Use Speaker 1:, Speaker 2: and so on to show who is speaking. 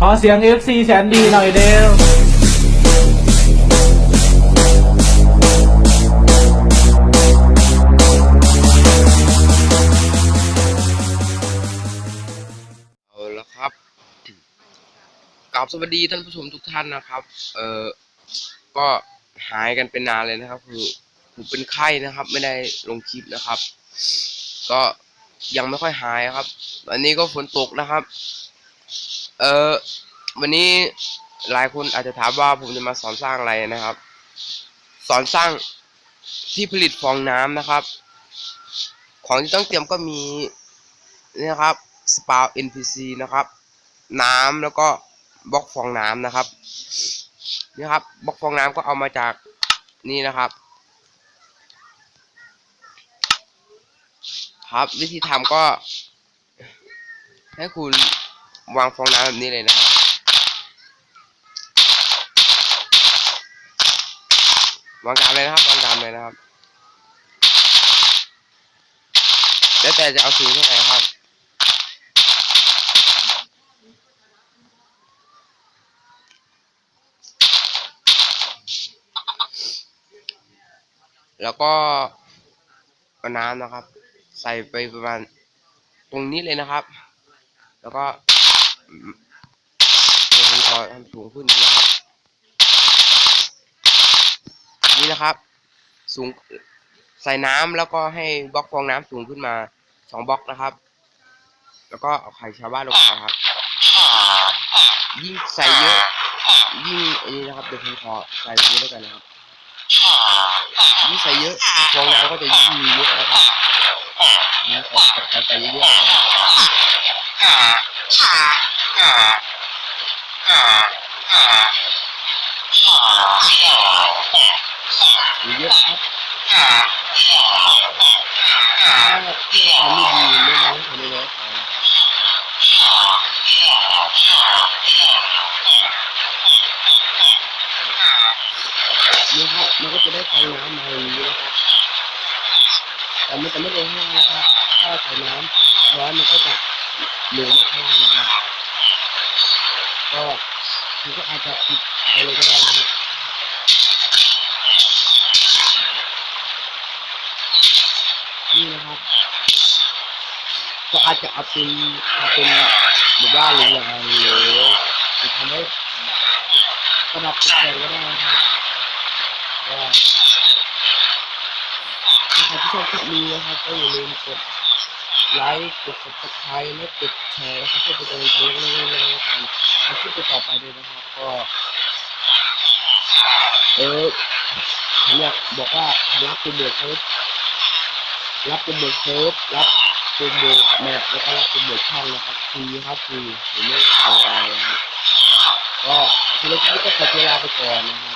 Speaker 1: ขอเสียง FC แสนดีหน่อยเดียว
Speaker 2: เอาละครับกราบสวัสดีท่านผู้ชมทุกท่านนะครับ เออก็หายกันเป็นนานเลยนะครับ คือผมเป็นไข้นะครับ ไม่ได้ลงคลิปนะครับ ก็ยังไม่ค่อยหายครับวันนี้ก็ฝนตกนะครับ เออวันนี้หลายคนอาจจะถามว่าผมจะมาสอนสร้างอะไรนะครับ สอนสร้างที่ผลิตฟองน้ำนะครับ ของที่ต้องเตรียมก็มีนี่นะครับสปา NPC นะครับ น้ำแล้วก็บล็อกฟองน้ำนะครับนี่ครับบล็อกฟองน้ำก็เอามาจากนี่นะครับ ครับวิธีทำก็ให้คุณ วางฟองน้ำแบบนี้เลยนะครับวางตามเลยนะครับวางตามเลยนะครับแล้วแต่จะเอาสีเท่าไหร่ครับแล้วก็เอาน้ำนะครับ ใส่ไปประมาณตรงนี้เลยนะครับ แล้วก็ อืมเดี๋ยวผมขอทำสูงขึ้นนะครับ นี่นะครับ สูงใส่น้ำแล้วก็ให้บล็อกฟองน้ำสูงขึ้นมาสองบล็อกนะครับ แล้วก็เอาไข่ชาวบ้านลงไปครับ ยิ่งใส่เยอะ ยิ่งอันนี้นะครับเดี๋ยวผมขอใส่เยอะแล้วกันนะครับยิ่งใส่เยอะฟองน้ำก็จะยิ่งมีเยอะนะครับนี่ใส่ใส่ใส่เยอะๆนะครับใส่ เยอะครับถ้าที่ทำไม่ดีไม่น้อยทำไม่น้อยพอนะครับนี่ครับมันก็จะได้ฟองน้ำมาอย่างนี้นะครับแต่มันจะไม่ลงข้างนะครับ ถ้าใส่น้ำร้อนมันก็จะลงมาข้างล่างนะครับ คุณก็อาจจะปิดไปเลยก็ได้นะครับนี่นะครับ ก็อาจจะเอาเป็นเอาเป็นแบบว่าลงยางหรือจะทำให้ประดับตกแต่งก็ได้นะครับก็ถ้าใครที่ชอบคลิปนี้นะครับก็อย่าลืมกด ไลค์กด subscribe และกดแชร์นะครับเพื่อเป็นกำลังใจและเรื่องในการทำคลิปต่อไปด้วยนะครับก็เออผมอยากบอกว่ารับเป็นเดือดเซิร์ฟรับเป็นเดือดเซิร์ฟรับเป็นเดือดแมปแล้วก็รับเป็นเดือดช่องนะครับฟรีครับฟรีผมไม่เอาอะไรก็ทีนี้ก็ขอเวลาไปก่อนนะครับ